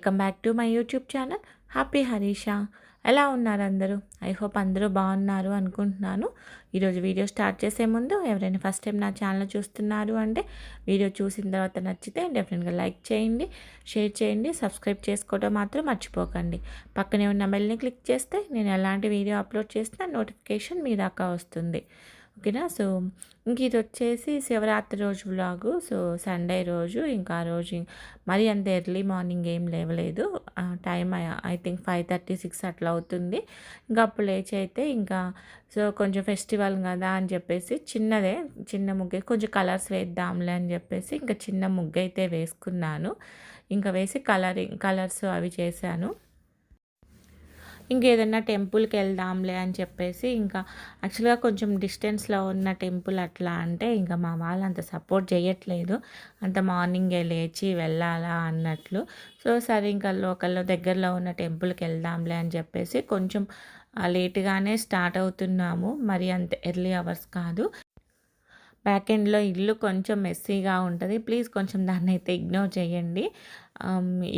Welcome back to my YouTube channel. Happy Harisha. ఎలా ఉన్నారు అందరూ? ఐ హోప్ అందరూ బాగున్నారు అనుకుంటున్నాను. ఈరోజు వీడియో స్టార్ట్ చేసే ముందు ఎవరైనా ఫస్ట్ టైం నా ఛానల్ చూస్తున్నారు అంటే వీడియో చూసిన తర్వాత నచ్చితే డెఫినెట్గా లైక్ చేయండి షేర్ చేయండి సబ్స్క్రైబ్ చేసుకోవడం మాత్రం మర్చిపోకండి. పక్కనే ఉన్న బెల్ని క్లిక్ చేస్తే నేను ఎలాంటి వీడియో అప్లోడ్ చేసినా నోటిఫికేషన్ మీ దాకా వస్తుంది. ఓకేనా సో ఇంక ఇది వచ్చేసి శివరాత్రి రోజు వ్లాగు. సో సండే రోజు ఇంకా ఆ రోజు మరి అంత ఎర్లీ మార్నింగ్ ఏం లేవలేదు. Time I think five thirty six అట్లా అవుతుంది. ఇంకా అప్పుడు లేచి అయితే ఇంకా సో కొంచెం ఫెస్టివల్ కదా అని చెప్పేసి చిన్నదే చిన్న ముగ్గు కొంచెం కలర్స్ వేద్దాంలే అని చెప్పేసి ఇంకా చిన్న ముగ్గు అయితే వేసుకున్నాను. ఇంకా వేసి కలరింగ్ కలర్స్ అవి చేశాను. ఇంకేదన్నా టెంపుల్కి వెళ్దాంలే అని చెప్పేసి ఇంకా యాక్చువల్గా కొంచెం డిస్టెన్స్లో ఉన్న టెంపుల్ అట్లా అంటే ఇంకా మా వాళ్ళు అంత సపోర్ట్ చేయట్లేదు. అంత మార్నింగే లేచి వెళ్ళాలా అన్నట్లు. సో సరే ఇంకా లోకల్లో దగ్గరలో ఉన్న టెంపుల్కి వెళ్దాంలే అని చెప్పేసి కొంచెం లేట్గానే స్టార్ట్ అవుతున్నాము. మరి అంత ఎర్లీ అవర్స్ కాదు. బ్యాక్ ఎండ్లో ఇల్లు కొంచెం మెస్సీగా ఉంటుంది. ప్లీజ్ కొంచెం దాన్ని అయితే ఇగ్నోర్ చేయండి.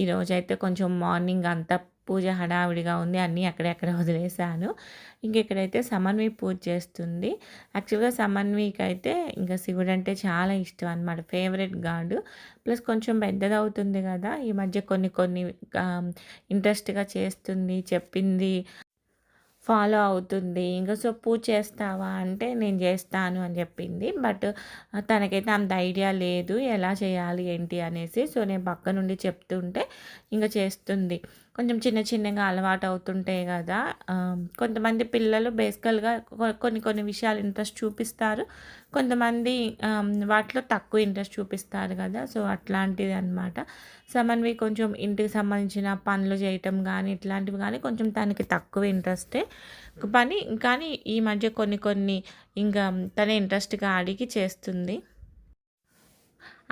ఈరోజైతే కొంచెం మార్నింగ్ అంతా పూజ హడావిడిగా ఉంది అన్నీ అక్కడెక్కడ వదిలేశాను. ఇంకెక్కడైతే సమన్వి పూజ చేస్తుంది. యాక్చువల్గా సమన్వికి అయితే ఇంకా శివుడు అంటే చాలా ఇష్టం అనమాట ఫేవరెట్ గాడు. ప్లస్ కొంచెం పెద్దదవుతుంది కదా ఈ మధ్య కొన్ని కొన్ని ఇంట్రెస్ట్గా చేస్తుంది చెప్పింది ఫాలో అవుతుంది. ఇంకా సో పూజ చేస్తావా అంటే నేను చేస్తాను అని చెప్పింది. బట్ తనకైతే అంత ఐడియా లేదు ఎలా చేయాలి ఏంటి అనేసి సో నేను పక్క నుండి చెప్తుంటే ఇంకా చేస్తుంది. కొంచెం చిన్న చిన్నగా అలవాటు అవుతుంటాయి కదా కొంతమంది పిల్లలు బేసికల్గా కొన్ని కొన్ని విషయాలు ఇంట్రెస్ట్ చూపిస్తారు. కొంతమంది వాటిలో తక్కువ ఇంట్రెస్ట్ చూపిస్తారు కదా సో అట్లాంటిది అనమాట సమన్వి కొంచెం ఇంటికి సంబంధించిన పనులు చేయటం కానీ ఇట్లాంటివి కానీ కొంచెం తనకి తక్కువ ఇంట్రెస్టే. పని కానీ ఈ మధ్య కొన్ని కొన్ని ఇంకా తన ఇంట్రెస్ట్గా అడిగి చేస్తుంది.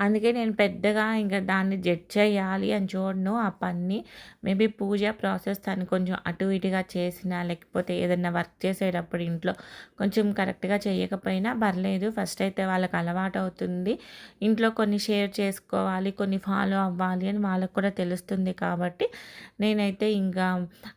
అందుకే నేను పెద్దగా ఇంకా దాన్ని జడ్జ్ చేయాలి అని చూడను. ఆ పని మేబీ పూజ ప్రాసెస్ తను కొంచెం అటు ఇటుగా చేసినా లేకపోతే ఏదైనా వర్క్ చేసేటప్పుడు ఇంట్లో కొంచెం కరెక్ట్గా చేయకపోయినా పర్లేదు. ఫస్ట్ అయితే వాళ్ళకి అలవాటు అవుతుంది. ఇంట్లో కొన్ని షేర్ చేసుకోవాలి కొన్ని ఫాలో అవ్వాలి అని వాళ్ళకు కూడా తెలుస్తుంది కాబట్టి నేనైతే ఇంకా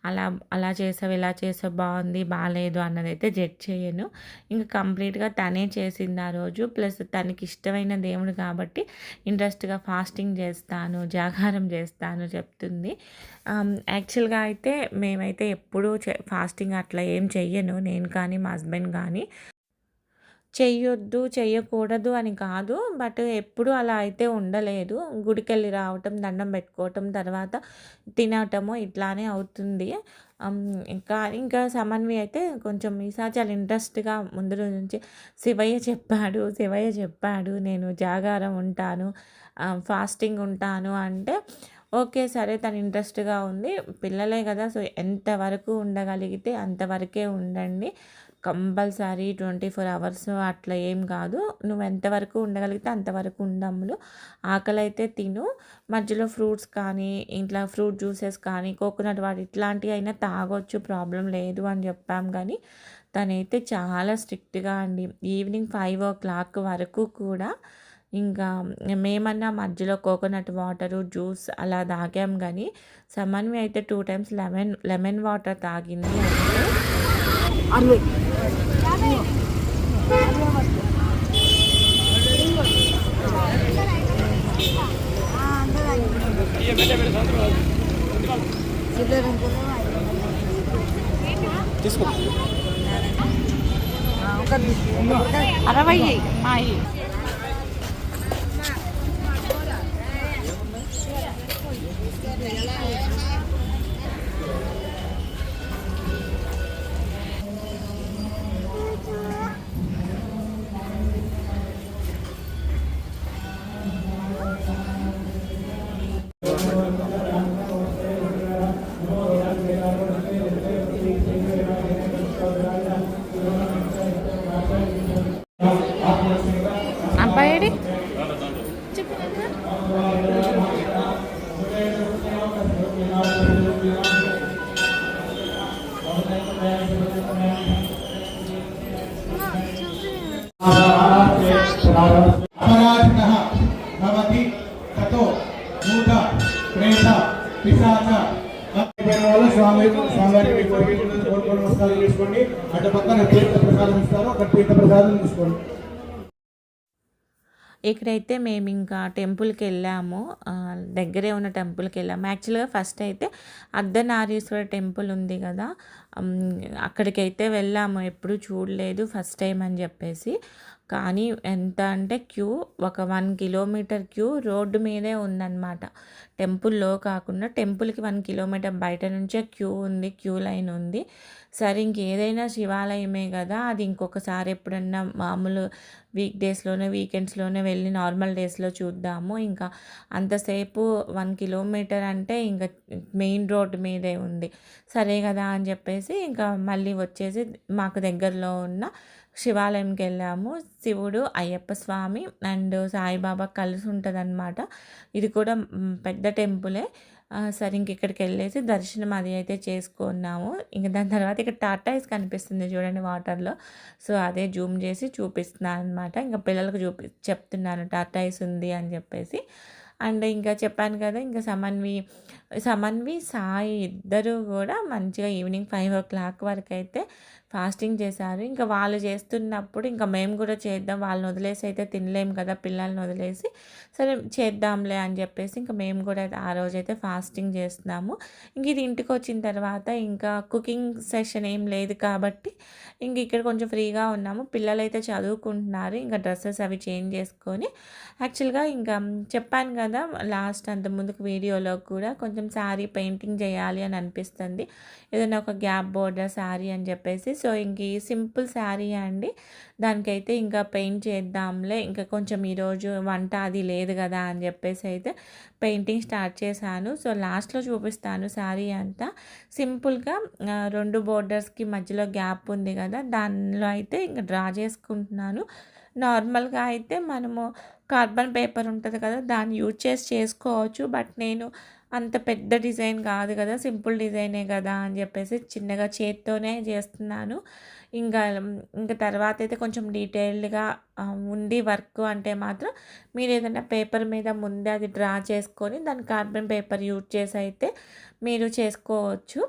అలా అలా చేసావు ఇలా చేసావు బాగుంది బాగాలేదు అన్నదైతే జడ్జ్ చేయను. ఇంకా కంప్లీట్గా తనే చేసింది ఆ రోజు. ప్లస్ తనకి ఇష్టమైన దేవుడు కాబట్టి ఇంట్రెస్ట్గా ఫాస్టింగ్ చేస్తాను జాగారం చేస్తాను చెప్తుంది. యాక్చువల్గా అయితే మేమైతే ఎప్పుడూ ఫాస్టింగ్ అట్లా ఏం చెయ్యను. నేను కానీ మా హస్బెండ్ కానీ చెయ్యొద్దు చెయ్యకూడదు అని కాదు. బట్ ఎప్పుడు అలా అయితే ఉండలేదు. గుడికెళ్ళి రావటం దండం పెట్టుకోవటం తర్వాత తినటము ఇట్లానే అవుతుంది. ఇంకా ఇంకా సమన్వి అయితే కొంచెం ఈసారి చాలా ఇంట్రెస్ట్గా ముందు రోజు నుంచి శివయ్య చెప్పాడు శివయ్య చెప్పాడు నేను జాగారం ఉంటాను ఫాస్టింగ్ ఉంటాను అంటే ఓకే సరే తను ఇంట్రెస్ట్గా ఉంది పిల్లలే కదా సో ఎంతవరకు ఉండగలిగితే అంతవరకే ఉండండి కంపల్సరీ ట్వంటీ ఫోర్ అవర్స్ అట్లా ఏం కాదు. నువ్వు ఎంతవరకు ఉండగలిగితే అంతవరకు ఉండములు ఆకలి అయితే తిను. మధ్యలో ఫ్రూట్స్ కానీ ఇంట్లో ఫ్రూట్ జ్యూసెస్ కానీ కోకోనట్ వాటర్ ఇట్లాంటివి అయినా తాగొచ్చు ప్రాబ్లం లేదు అని చెప్పాం కానీ తనైతే చాలా స్ట్రిక్ట్గా అండి. ఈవినింగ్ ఫైవ్ ఓ క్లాక్ వరకు కూడా ఇంకా మేమన్నా మధ్యలో కోకోనట్ వాటరు జ్యూస్ అలా తాగాం కానీ సమన్వి అయితే two times lemon lemon water తాగింది. తీసుకో అరవై మాయి అబ్బాయి స్వామి అటు పక్కన తీర్థ ప్రసాదం ఇస్తారు అక్కడ తీర్థ ప్రసాదం తీసుకోండి ఇక్కడైతే మేము ఇంకా టెంపుల్కి వెళ్ళాము దగ్గరే ఉన్న టెంపుల్కి వెళ్ళాము యాక్చువల్గా ఫస్ట్ అయితే అర్ధనారీశ్వర టెంపుల్ ఉంది కదా అక్కడికైతే వెళ్ళాము. ఎప్పుడు చూడలేదు ఫస్ట్ టైం అని చెప్పేసి. కానీ ఎంత అంటే క్యూ ఒక వన్ కిలోమీటర్ క్యూ రోడ్డు మీదే ఉందన్నమాట. టెంపుల్లో కాకుండా టెంపుల్కి వన్ కిలోమీటర్ బయట నుంచే క్యూ ఉంది క్యూ లైన్ ఉంది. సరే ఇంకేదైనా శివాలయమే కదా. అది ఇంకొకసారి ఎప్పుడన్నా మామూలు వీక్ డేస్లోనే వీకెండ్స్లోనే వెళ్ళి నార్మల్ డేస్లో చూద్దాము. ఇంకా అంతసేపు వన్ కిలోమీటర్ అంటే ఇంకా మెయిన్ రోడ్ మీదే ఉంది. సరే కదా అని చెప్పేసి ఇంకా మళ్ళీ వచ్చేసి మాకు దగ్గరలో ఉన్న శివాలయంకి వెళ్ళాము. శివుడు అయ్యప్ప స్వామి అండ్ సాయిబాబా కలిసి ఉంటుందన్నమాట. ఇది కూడా పెద్ద టెంపులే. సరే ఇంక ఇక్కడికి వెళ్ళేసి దర్శనం అది అయితే చేసుకున్నాము. ఇంక దాని తర్వాత ఇక్కడ టాటాయిస్ కనిపిస్తుంది చూడండి వాటర్లో. సో అదే జూమ్ చేసి చూపిస్తున్నాను అనమాట ఇంకా పిల్లలకు చూపి చెప్తున్నాను టాటాయిస్ ఉంది అని చెప్పేసి. అండ్ ఇంకా చెప్పాను కదా ఇంకా సమన్వి సమన్వి సాయి ఇద్దరు కూడా మంచిగా ఈవినింగ్ ఫైవ్ ఓ క్లాక్ వరకు అయితే ఫాస్టింగ్ చేశారు. ఇంకా వాళ్ళు చేస్తున్నప్పుడు ఇంకా మేము కూడా చేద్దాం వాళ్ళని వదిలేసి అయితే తినలేము కదా పిల్లల్ని వదిలేసి. సరే చేద్దాంలే అని చెప్పేసి ఇంకా మేము కూడా అయితే ఆ రోజు అయితే ఫాస్టింగ్ చేస్తున్నాము. ఇంక ఇది ఇంటికి వచ్చిన తర్వాత ఇంకా కుకింగ్ సెషన్ ఏం లేదు కాబట్టి ఇంక ఇక్కడ కొంచెం ఫ్రీగా ఉన్నాము. పిల్లలు అయితే చదువుకుంటున్నారు. ఇంకా డ్రెస్సెస్ అవి చేంజ్ చేసుకొని యాక్చువల్గా ఇంకా చెప్పాను కదా లాస్ట్ అంత ముందుకు వీడియోలో కూడా కొంచెం శారీ పెయింటింగ్ చేయాలి అని అనిపిస్తుంది. ఏదైనా ఒక గ్యాప్ బోర్డర్ శారీ అని చెప్పేసి సో ఇంక ఈ సింపుల్ శారీ అండి. దానికైతే ఇంకా పెయింట్ చేద్దాంలే. ఇంకా కొంచెం ఈరోజు వంట అది లేదు కదా అని చెప్పేసి అయితే పెయింటింగ్ స్టార్ట్ చేశాను. సో లాస్ట్లో చూపిస్తాను శారీ అంతా. సింపుల్గా రెండు బోర్డర్స్కి మధ్యలో గ్యాప్ ఉంది కదా దానిలో అయితే ఇంకా డ్రా చేసుకుంటున్నాను. నార్మల్గా అయితే మనము కార్బన్ పేపర్ ఉంటుంది కదా దాన్ని యూజ్ చేసి చేసుకోవచ్చు. బట్ నేను అంత పెద్ద డిజైన్ కాదు కదా సింపుల్ డిజైనే కదా అని చెప్పేసి చిన్నగా చేత్తోనే చేస్తున్నాను. ఇంకా ఇంకా తర్వాత అయితే కొంచెం డీటెయిల్డ్గా ఉంది వర్క్ అంటే మాత్రం మీరు ఏదైనా పేపర్ మీద ముందే అది డ్రా చేసుకొని దాని కార్బన్ పేపర్ యూజ్ చేసి అయితే మీరు చేసుకోవచ్చు.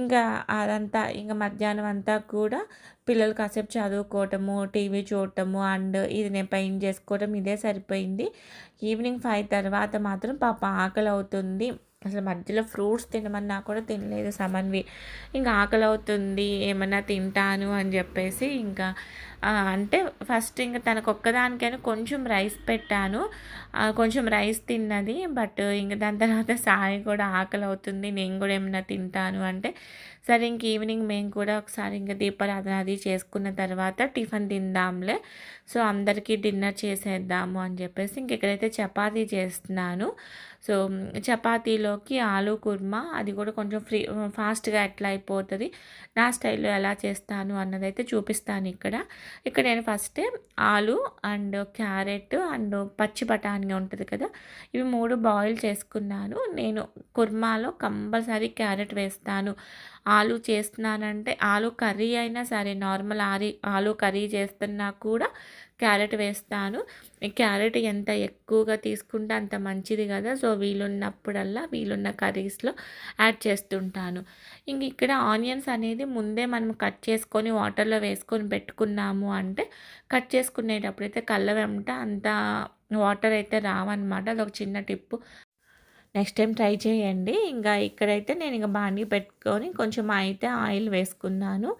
ఇంకా అదంతా ఇంకా మధ్యాహ్నం అంతా కూడా పిల్లలు కాసేపు చదువుకోవటము టీవీ చూడటము అండ్ ఇది నేను పెయింట్ చేసుకోవటం ఇదే సరిపోయింది. ఈవినింగ్ ఫైవ్ తర్వాత మాత్రం పాప ఆకలి అవుతుంది అసలు మధ్యలో ఫ్రూట్స్ తినమన్నా కూడా తినలేదు సమన్వి. ఇంకా ఆకలి అవుతుంది ఏమన్నా తింటాను అని చెప్పేసి ఇంకా అంటే ఫస్ట్ ఇంకా తనకు ఒక్కదానికైనా కొంచెం రైస్ పెట్టాను. కొంచెం రైస్ తిన్నది. బట్ ఇంకా దాని తర్వాత సాయి కూడా ఆకలి అవుతుంది నేను కూడా ఏమైనా తింటాను అంటే సరే ఇంక ఈవినింగ్ మేము కూడా ఒకసారి ఇంకా దీపారాధన అది చేసుకున్న తర్వాత టిఫిన్ తిందాంలే. సో అందరికీ డిన్నర్ చేసేద్దాము అని చెప్పేసి ఇంక ఇక్కడైతే చపాతీ చేస్తున్నాను. సో చపాతీలోకి ఆలు కుర్మా అది కూడా కొంచెం ఫ్రీ ఫాస్ట్గా ఎట్లా అయిపోతుంది నా స్టైల్లో ఎలా చేస్తాను అన్నదైతే చూపిస్తాను ఇక్కడ. ఇక్కడ నేను ఫస్ట్ ఆలు అండ్ క్యారెట్ అండ్ పచ్చి బఠానీ ఉంటుంది కదా ఇవి మూడు బాయిల్ చేసుకున్నాను. నేను కుర్మాలో కంపల్సరీ క్యారెట్ వేస్తాను. ఆలు చేస్తున్నానంటే ఆలు కర్రీ అయినా సరే నార్మల్ ఆరి ఆలు కర్రీ చేస్తున్నా కూడా క్యారెట్ వేస్తాను. క్యారెట్ ఎంత ఎక్కువగా తీసుకుంటే అంత మంచిది కదా. సో వీలున్నప్పుడల్లా వీలున్న కర్రీస్లో యాడ్ చేస్తుంటాను. ఇంక ఇక్కడ ఆనియన్స్ అనేది ముందే మనం కట్ చేసుకొని వాటర్లో వేసుకొని పెట్టుకున్నాము అంటే కట్ చేసుకునేటప్పుడైతే కళ్ళ వెంట అంత వాటర్ అయితే రావన్నమాట. అదొక చిన్న టిప్పు. నెక్స్ట్ టైం ట్రై చేయండి. ఇంకా ఇక్కడైతే నేను ఇంకా బాండీ పెట్టుకొని కొంచెం అయితే ఆయిల్ వేసుకున్నాను.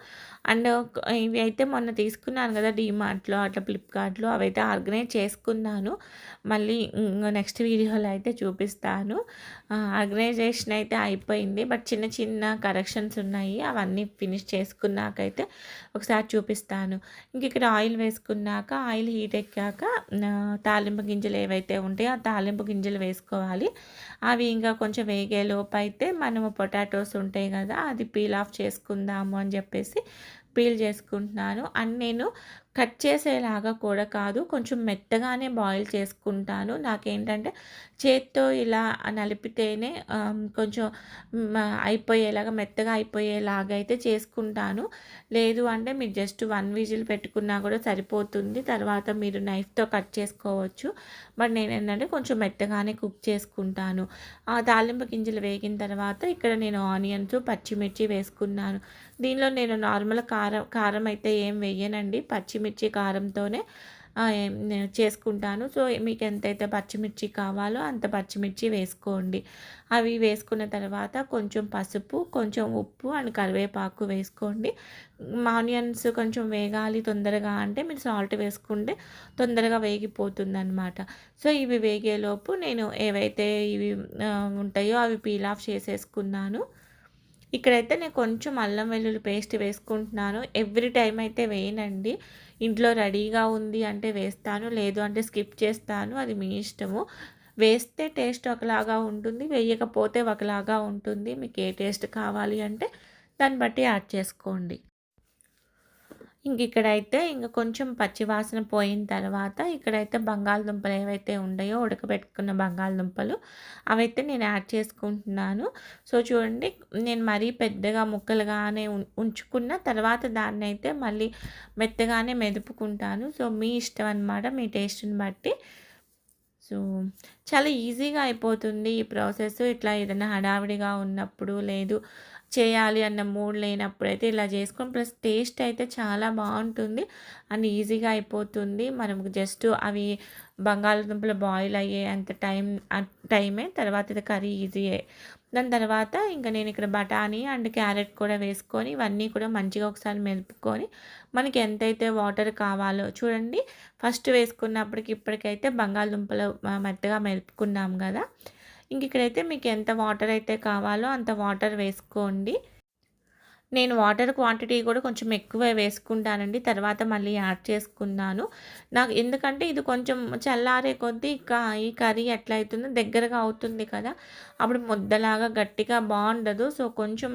అండ్ ఇవి అయితే మొన్న తీసుకున్నాను కదా డీమార్ట్లో అట్లా ఫ్లిప్కార్ట్లో అవైతే ఆర్గనైజ్ చేసుకున్నాను. మళ్ళీ నెక్స్ట్ వీడియోలో అయితే చూపిస్తాను. ఆర్గనైజేషన్ అయితే అయిపోయింది. బట్ చిన్న చిన్న కరెక్షన్స్ ఉన్నాయి. అవన్నీ ఫినిష్ చేసుకున్నాకైతే ఒకసారి చూపిస్తాను. ఇంక ఇక్కడ ఆయిల్ వేసుకున్నాక ఆయిల్ హీట్ ఎక్కాక తాలింపు గింజలు ఏవైతే ఉంటాయో ఆ తాలింపు గింజలు వేసుకోవాలి. అవి ఇంకా కొంచెం వేగే లోపు అయితే మనము పొటాటోస్ ఉంటాయి కదా అది పీల్ ఆఫ్ చేసుకుందాము అని చెప్పేసి పీల్ చేసుకుంటున్నాను. అండ్ నేను కట్ చేసేలాగా కూడా కాదు. కొంచెం మెత్తగానే బాయిల్ చేసుకుంటాను. నాకేంటంటే చేత్తో ఇలా నలిపితేనే కొంచెం అయిపోయేలాగా మెత్తగా అయిపోయేలాగా అయితే చేసుకుంటాను. లేదు అంటే మీరు జస్ట్ వన్ విజిల్ పెట్టుకున్నా కూడా సరిపోతుంది. తర్వాత మీరు నైఫ్తో కట్ చేసుకోవచ్చు. బట్ నేను ఏంటంటే కొంచెం మెత్తగానే కుక్ చేసుకుంటాను. ఆ తాలింపు గింజలు వేగిన తర్వాత ఇక్కడ నేను ఆనియన్స్ పచ్చిమిర్చి వేసుకున్నాను. దీనిలో నేను నార్మల్ కారం కారం అయితే ఏం వేయనండి పచ్చిమిర్చి పచ్చిమిర్చి కారంతోనే చేసుకుంటాను. సో మీకు ఎంతైతే పచ్చిమిర్చి కావాలో అంత పచ్చిమిర్చి వేసుకోండి. అవి వేసుకున్న తర్వాత కొంచెం పసుపు కొంచెం ఉప్పు అండ్ కరివేపాకు వేసుకోండి. ఆనియన్స్ కొంచెం వేగాలి తొందరగా అంటే మీరు సాల్ట్ వేసుకుంటే తొందరగా వేగిపోతుంది అనమాట సో ఇవి వేగేలోపు నేను ఏవైతే ఇవి ఉంటాయో అవి పీల్ ఆఫ్ చేసేసుకున్నాను. ఇక్కడైతే నేను కొంచెం అల్లం వెల్లుల్లి పేస్ట్ వేసుకుంటున్నాను. ఎవ్రీ టైం అయితే వేయనండి. ఇంట్లో రెడీగా ఉంది అంటే వేస్తాను. లేదు అంటే స్కిప్ చేస్తాను. అది మీ ఇష్టము. వేస్తే టేస్ట్ ఒకలాగా ఉంటుంది. వేయకపోతే ఒకలాగా ఉంటుంది. మీకు ఏ టేస్ట్ కావాలి అంటే దాన్ని బట్టి యాడ్ చేసుకోండి. ఇంక ఇక్కడైతే ఇంక కొంచెం పచ్చివాసన పోయిన తర్వాత ఇక్కడైతే బంగాళదుంపలు ఏవైతే ఉన్నాయో ఉడకబెట్టుకున్న బంగాళదుంపలు అవైతే నేను యాడ్ చేసుకుంటున్నాను. సో చూడండి నేను మరీ పెద్దగా ముక్కలుగానే ఉం- ఉంచుకున్న తర్వాత దాన్ని అయితే మళ్ళీ మెత్తగానే మెదుపుకుంటాను. సో మీ ఇష్టం అనమాట మీ టేస్ట్ని బట్టి. సో చాలా ఈజీగా అయిపోతుంది ఈ ప్రాసెస్. ఇట్లా ఏదైనా హడావిడిగా ఉన్నప్పుడు లేదు చేయాలి అన్న మూడ్ లేనప్పుడు అయితే ఇలా చేసుకొని ప్లస్ టేస్ట్ అయితే చాలా బాగుంటుంది. అండ్ ఈజీగా అయిపోతుంది. మనం జస్ట్ అవి బంగాళదుంపలు బాయిల్ అయ్యే అంత టైం టైమే తర్వాత ఇది కర్రీ ఈజీయే దాని తర్వాత ఇంకా నేను ఇక్కడ బఠానీ అండ్ క్యారెట్ కూడా వేసుకొని ఇవన్నీ కూడా మంచిగా ఒకసారి మెదుపుకొని మనకి ఎంతైతే వాటర్ కావాలో చూడండి. ఫస్ట్ వేసుకున్నప్పటికి ఇప్పటికైతే బంగాళదుంపలు మెత్తగా మెదుపుకున్నాం కదా. ఇంక ఇక్కడైతే మీకు ఎంత వాటర్ అయితే కావాలో అంత వాటర్ వేసుకోండి. నేను వాటర్ క్వాంటిటీ కూడా కొంచెం ఎక్కువ వేసుకుంటానండి. తర్వాత మళ్ళీ యాడ్ చేసుకున్నాను. నాకు ఎందుకంటే ఇది కొంచెం చల్లారే కొద్దీ ఇక ఈ కర్రీ ఎట్లా అవుతుందో దగ్గరగా అవుతుంది కదా. అప్పుడు ముద్దలాగా గట్టిగా బాగుండదు. సో కొంచెం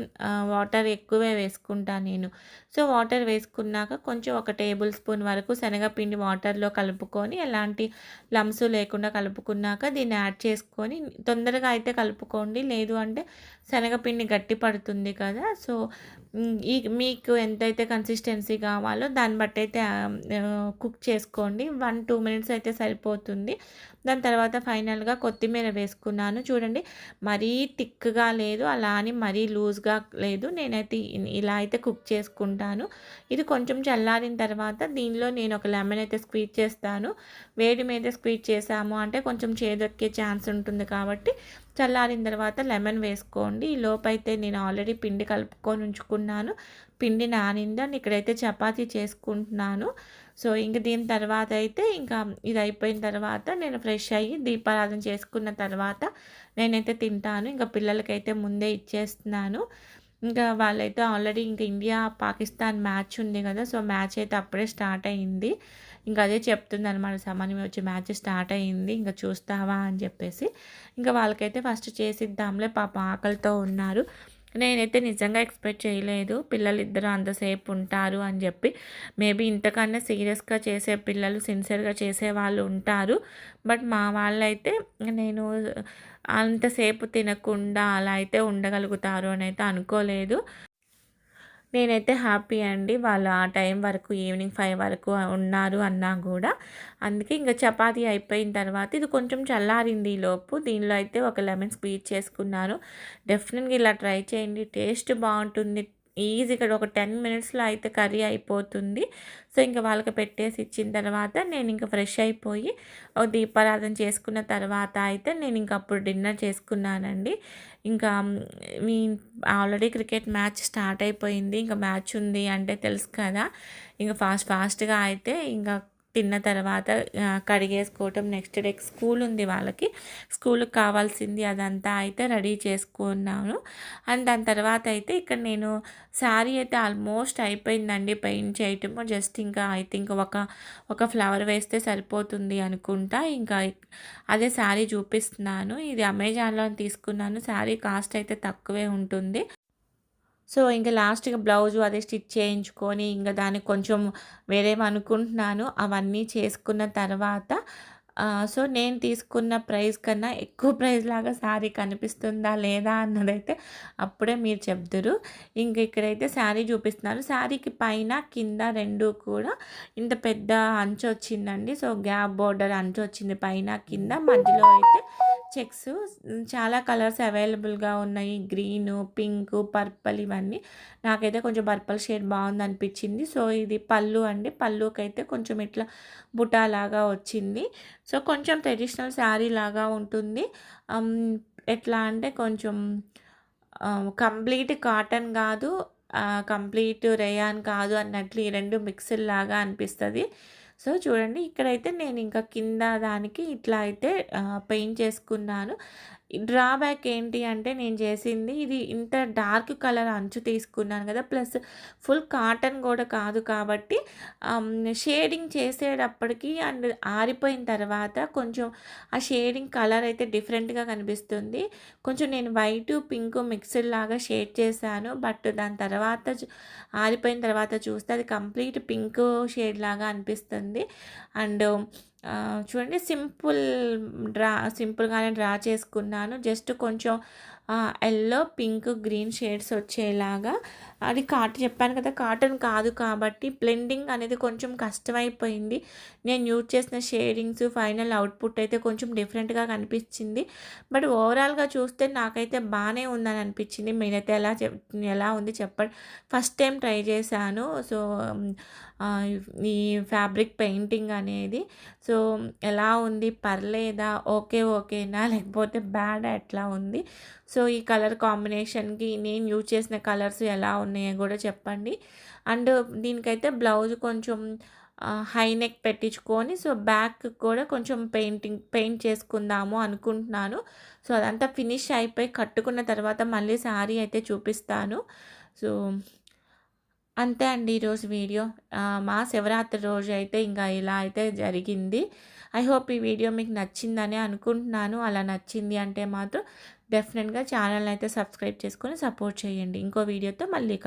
వాటర్ ఎక్కువే వేసుకుంటాను నేను. సో వాటర్ వేసుకున్నాక కొంచెం ఒక టేబుల్ స్పూన్ వరకు శనగపిండి వాటర్లో కలుపుకొని ఎలాంటి లమ్స్ లేకుండా కలుపుకున్నాక దీన్ని యాడ్ చేసుకొని తొందరగా అయితే కలుపుకోండి. లేదు అంటే శనగపిండి గట్టి పడుతుంది కదా. సో ఈ మీకు ఎంతైతే కన్సిస్టెన్సీ కావాలో దాన్ని బట్టి అయితే కుక్ చేసుకోండి. వన్ టూ మినిట్స్ అయితే సరిపోతుంది. దాని తర్వాత ఫైనల్గా కొత్తిమీర వేసుకున్నాను. చూడండి మరీ థిక్గా లేదు అలా అని మరీ లూజ్గా లేదు. నేనైతే ఇలా అయితే కుక్ చేసుకుంటాను. ఇది కొంచెం చల్లారిన తర్వాత దీనిలో నేను ఒక లెమన్ అయితే స్క్వీజ్ చేస్తాను. వేడి మీద స్క్వీజ్ చేసాము అంటే కొంచెం చేదొక్కే ఛాన్స్ ఉంటుంది కాబట్టి చల్లారిన తర్వాత లెమన్ వేసుకోండి. ఈ లోపైతే నేను ఆల్రెడీ పిండి కలుపుకొని ఉంచుకున్నాను. పిండి నానిందని ఇక్కడైతే చపాతీ చేసుకుంటున్నాను. సో ఇంక దీని తర్వాత అయితే ఇంకా ఇది అయిపోయిన తర్వాత నేను ఫ్రెష్ అయ్యి దీపారాధన చేసుకున్న తర్వాత నేనైతే తింటాను. ఇంకా పిల్లలకైతే ముందే ఇచ్చేస్తున్నాను. ఇంకా వాళ్ళైతే ఆల్రెడీ ఇంకా ఇండియా పాకిస్తాన్ మ్యాచ్ ఉంది కదా సో మ్యాచ్ అయితే అప్పుడే స్టార్ట్ అయ్యింది ఇంకా అదే చెప్తుంది అనమాట సమన్వయం వచ్చి మ్యాచ్ స్టార్ట్ అయ్యింది ఇంకా చూస్తావా? అని చెప్పేసి. ఇంకా వాళ్ళకైతే ఫస్ట్ చేసిద్దాంలే పాప ఆకలితో ఉన్నారు. నేనైతే నిజంగా ఎక్స్పెక్ట్ చేయలేదు పిల్లలు ఇద్దరు అంతసేపు ఉంటారు అని చెప్పి. మేబీ ఇంతకన్నా సీరియస్గా చేసే పిల్లలు సిన్సియర్గా చేసే వాళ్ళు ఉంటారు. బట్ మా వాళ్ళైతే నేను అంతసేపు తినకుండా అలా అయితే ఉండగలుగుతారు అని అయితే అనుకోలేదు. నేనైతే హ్యాపీ అండి. వాళ్ళు ఆ టైం వరకు ఈవినింగ్ ఫైవ్ వరకు ఉన్నారు అన్నా కూడా. అందుకే ఇంకా చపాతీ అయిపోయిన తర్వాత ఇది కొంచెం చల్లారింది లోపు. దీనిలో అయితే ఒక లెమన్ స్క్వీజ్ చేసుకున్నాను. డెఫినెట్గా ఇలా ట్రై చేయండి. టేస్ట్ బాగుంటుంది. ఈజీగా ఒక టెన్ మినిట్స్లో అయితే కర్రీ అయిపోతుంది. సో ఇంకా వాళ్ళకి పెట్టేసి ఇచ్చిన తర్వాత నేను ఇంకా ఫ్రెష్ అయిపోయి ఒక దీపారాధన చేసుకున్న తర్వాత అయితే నేను ఇంకా అప్పుడు డిన్నర్ చేసుకున్నానండి. ఇంకా మీ ఆల్రెడీ క్రికెట్ మ్యాచ్ స్టార్ట్ అయిపోయింది. ఇంకా మ్యాచ్ ఉంది అంటే తెలుసు కదా. ఇంకా ఫాస్ట్ ఫాస్ట్గా అయితే ఇంకా తిన్న తర్వాత కడిగేసుకోవటం నెక్స్ట్ డే స్కూల్ ఉంది వాళ్ళకి. స్కూల్కి కావాల్సింది అదంతా అయితే రెడీ చేసుకున్నాను. అండ్ దాని తర్వాత అయితే ఇక్కడ నేను శారీ అయితే ఆల్మోస్ట్ అయిపోయిందండి. పెయింట్ చేయటము జస్ట్ ఇంకా ఐ థింక్ ఒక ఒక ఫ్లవర్ వేస్తే సరిపోతుంది అనుకుంటా. ఇంకా అదే శారీ చూపిస్తున్నాను. ఇది అమెజాన్లో తీసుకున్నాను. శారీ కాస్ట్ అయితే తక్కువే ఉంటుంది. సో ఇంకా లాస్ట్గా బ్లౌజు అదే స్టిచ్ చేయించుకొని ఇంకా దానికి కొంచెం వేరేవి అనుకుంటున్నాను. అవన్నీ చేసుకున్న తర్వాత సో నేను తీసుకున్న ప్రైస్ కన్నా ఎక్కువ ప్రైస్ లాగా శారీ కనిపిస్తుందా లేదా అన్నదైతే అప్పుడే మీరు చెప్దురు. ఇంక ఇక్కడైతే శారీ చూపిస్తున్నారు. శారీకి పైన కింద రెండు కూడా ఇంత పెద్ద అంచు వచ్చిందండి. సో గ్యాప్ బోర్డర్ అంచు వచ్చింది పైన కింద మధ్యలో అయితే చెక్స్ చాలా కలర్స్ అవైలబుల్గా ఉన్నాయి. గ్రీను పింక్ పర్పల్ ఇవన్నీ. నాకైతే కొంచెం పర్పల్ షేడ్ బాగుంది అనిపించింది సో ఇది పళ్ళు అండి. పళ్ళుకి అయితే కొంచెం ఇట్లా బుటా లాగా వచ్చింది. సో కొంచెం ట్రెడిషనల్ శారీ లాగా ఉంటుంది. ఎట్లా అంటే కొంచెం కంప్లీట్ కాటన్ కాదు కంప్లీట్ రేయాన్ కాదు అన్నట్లు ఈ రెండు మిక్సర్ లాగా అనిపిస్తుంది. సో చూడండి ఇక్కడైతే నేను ఇంకా కింద దానికి ఇట్లా అయితే పెయింట్ చేసుకున్నాను. డ్రాబ్యాక్ ఏంటి అంటే నేను చేసింది ఇది ఇంత డార్క్ కలర్ అంచు తీసుకున్నాను కదా ప్లస్ ఫుల్ కాటన్ కూడా కాదు కాబట్టి షేడింగ్ చేసేటప్పటికి అండ్ ఆరిపోయిన తర్వాత కొంచెం ఆ షేడింగ్ కలర్ అయితే డిఫరెంట్గా కనిపిస్తుంది. కొంచెం నేను వైట్ పింక్ మిక్స్డ్ లాగా షేడ్ చేశాను. బట్ దాని తర్వాత చూ- ఆరిపోయిన తర్వాత చూస్తే అది కంప్లీట్ పింక్ షేడ్ లాగా అనిపిస్తుంది. అండ్ చూడండి సింపుల్ డ్రా సింపుల్గానే డ్రా చేసుకున్నాను. జస్ట్ కొంచెం ఎల్లో పింక్ గ్రీన్ షేడ్స్ వచ్చేలాగా. అది కాటన్ చెప్పాను కదా కాటన్ కాదు కాబట్టి బ్లెండింగ్ అనేది కొంచెం కష్టమైపోయింది. నేను యూజ్ చేసిన షేడింగ్స్ ఫైనల్ అవుట్పుట్ అయితే కొంచెం డిఫరెంట్గా కనిపించింది. బట్ ఓవరాల్గా చూస్తే నాకైతే బాగానే ఉందని అనిపించింది. మీరైతే ఎలా చెప్ ఎలా ఉంది చెప్పండి. ఫస్ట్ టైం ట్రై చేశాను. సో ఈ ఫ్యాబ్రిక్ పెయింటింగ్ అనేది. సో ఎలా ఉంది? పర్లేదా? ఓకే ఓకేనా? లేకపోతే బ్యాడ్ ఎట్లా ఉంది? సో ఈ కలర్ కాంబినేషన్కి నేను యూజ్ చేసిన కలర్స్ ఎలా ఉన్నాయో కూడా చెప్పండి. అండ్ దీనికైతే బ్లౌజ్ కొంచెం హై నెక్ పెట్టించుకొని సో బ్యాక్ కూడా కొంచెం పెయింటింగ్ పెయింట్ చేసుకుందాము అనుకుంటున్నాను. సో అదంతా ఫినిష్ అయిపోయి కట్టుకున్న తర్వాత మళ్ళీ శారీ అయితే చూపిస్తాను. సో అంతే అండి ఈరోజు వీడియో. మా శివరాత్రి రోజు అయితే ఇంకా ఇలా అయితే జరిగింది. ఐ హోప్ ఈ వీడియో మీకు నచ్చిందని అనుకుంటున్నాను. అలా నచ్చింది అంటే మాత్రం డెఫినెట్గా ఛానల్ అయితే సబ్స్క్రైబ్ చేసుకొని సపోర్ట్ చేయండి. ఇంకో వీడియోతో మళ్ళీ కలుద్దాం.